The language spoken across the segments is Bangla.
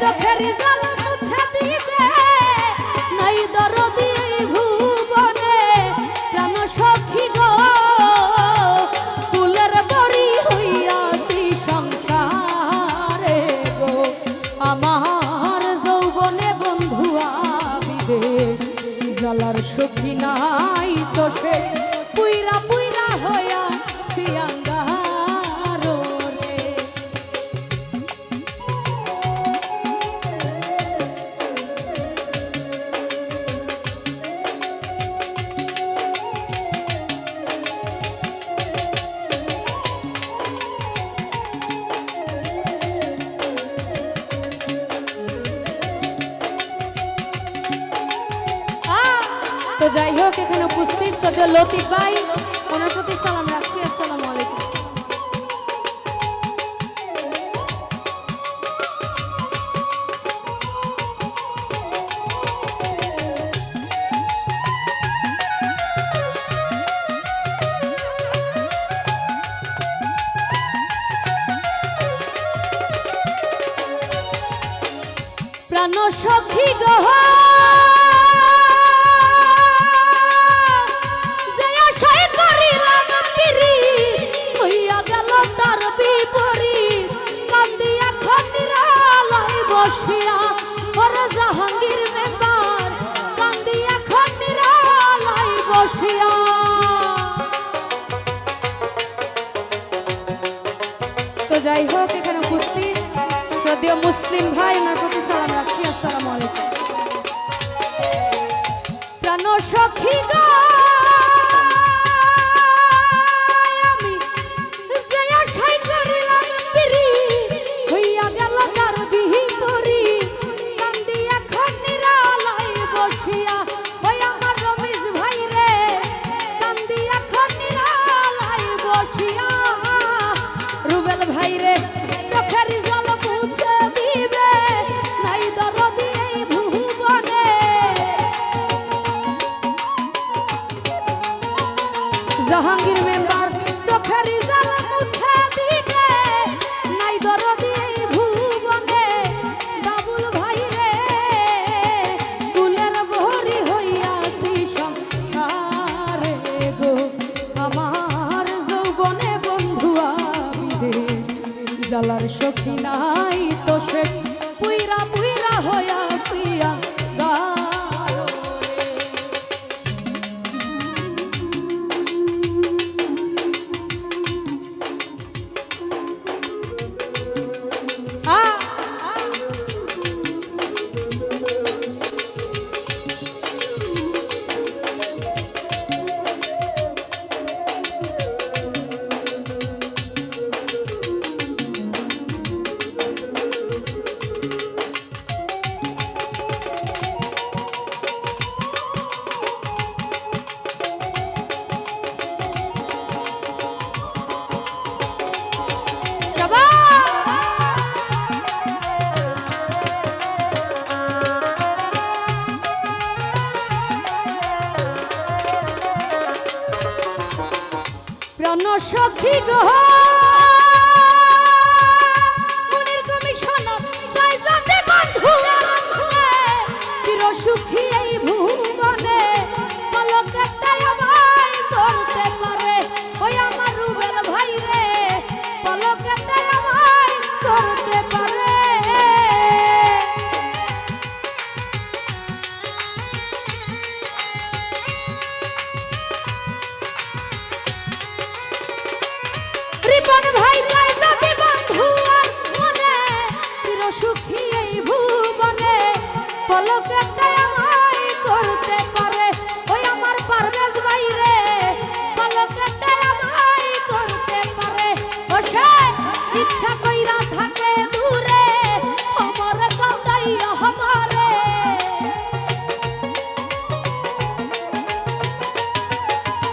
চোখের জল মুছে দিবে। নাই দরদি ভুবনে, প্রাণ সখী গো। ফুলের বড়ি হইয়াছি সংসারে গো। আমার যৌবনে বন্ধুয়া বিদেশ জলার সখী নাই তো সে পুইরা পুইরা হইয়া যাই হোক, এখানে উপস্থিত সদ্য লতিফ ভাই। ওনার প্রতি সালাম রাখছি, আসসালামু আলাইকুম। প্রাণ সখী গহ আসসালামু আলাইকুম। প্রাণ সখী গো, প্রাণ সখী গহ মনের কমিশনার জয় জাতে বন্ধু। সুখী এই ভুবনে করতে পারে। ওই আমার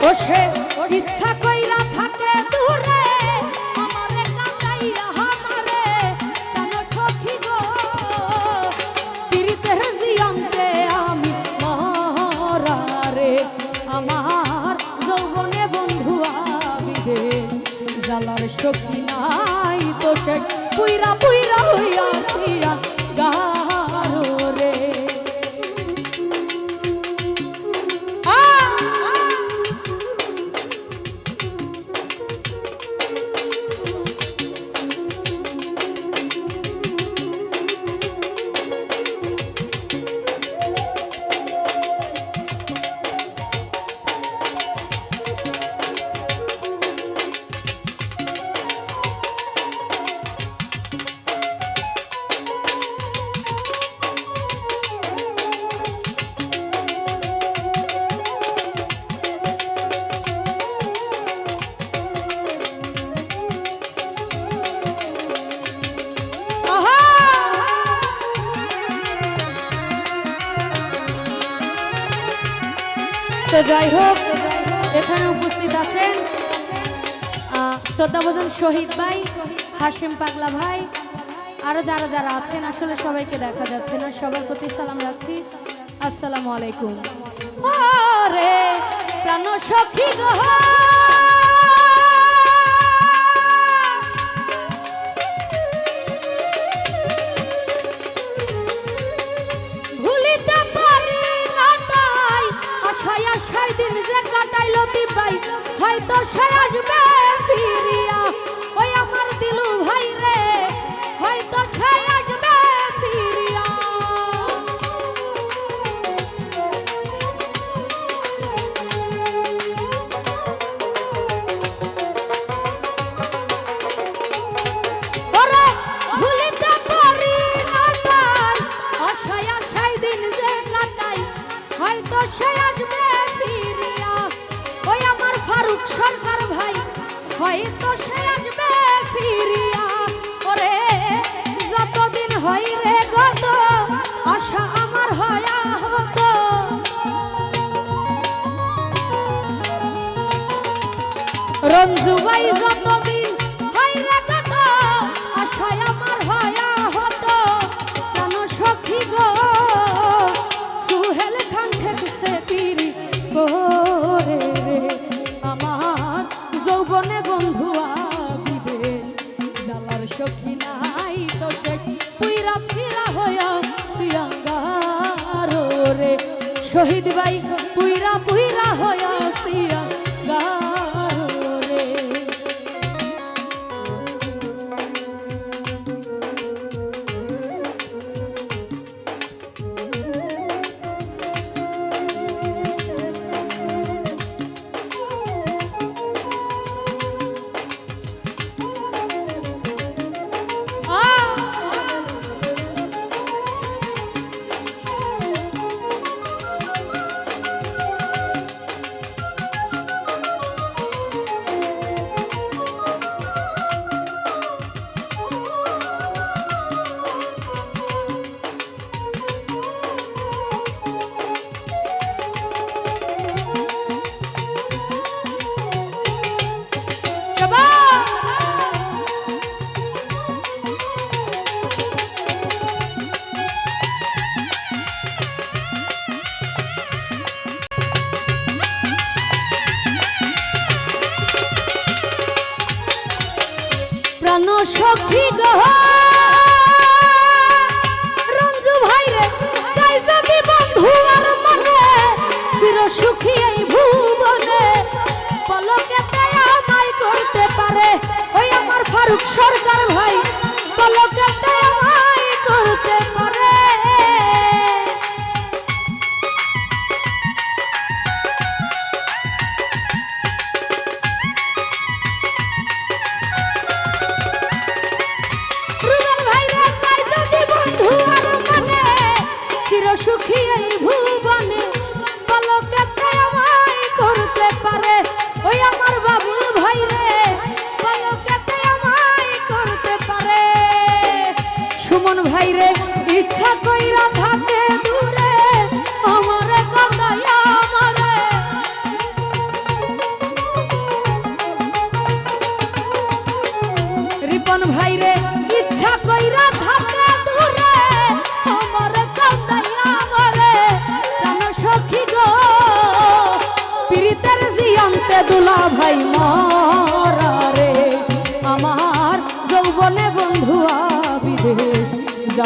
ও সে ইচ্ছা যাই হোক, এখানে উপস্থিত আছেন শ্রদ্ধাভোজন শহীদ ভাই, হাসিম পাগলা ভাই আরও যারা যারা আছেন, আসলে সবাইকে দেখা যাচ্ছে না, সবার প্রতি সালাম রাখছি। আসসালামু আলাইকুম। আরে প্রাণ সখী হয়তো সে আসবে ফিরিয়া। রঞ্জু ভাই যতদিন হয় রাত আমার হয়া হতো। কেন সখী গো? সুহেল খান ঠেকছে পিড়ি করে রে। আমার যৌবনে বন্ধু আবিবে। জালার সখী নাই তো সে পুইরা ফিরা হয়া সিয়াঙ্গার রে। শহীদ ভাই পারুক সরকার ভাই পলকে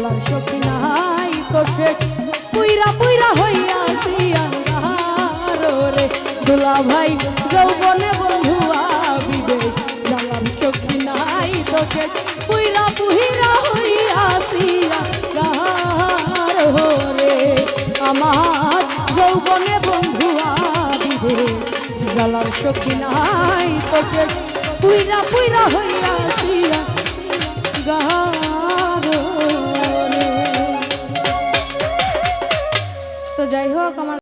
জ্বালার সখী নাই তো সে পুইরা পুইরা হইয়াছি আন্ধার রে। দুলা ভাই, যৌবনে বন্ধুয়া বিবে জ্বালার সখী নাই তো সে পুইরা পুইরা হইয়াছি আন্ধার রে। আমার যৌবনে বন্ধুয়া বিবে জ্বালার সখী নাই তো সে পুইরা পুইরা হইয়াছি গারো যাই হোক আমার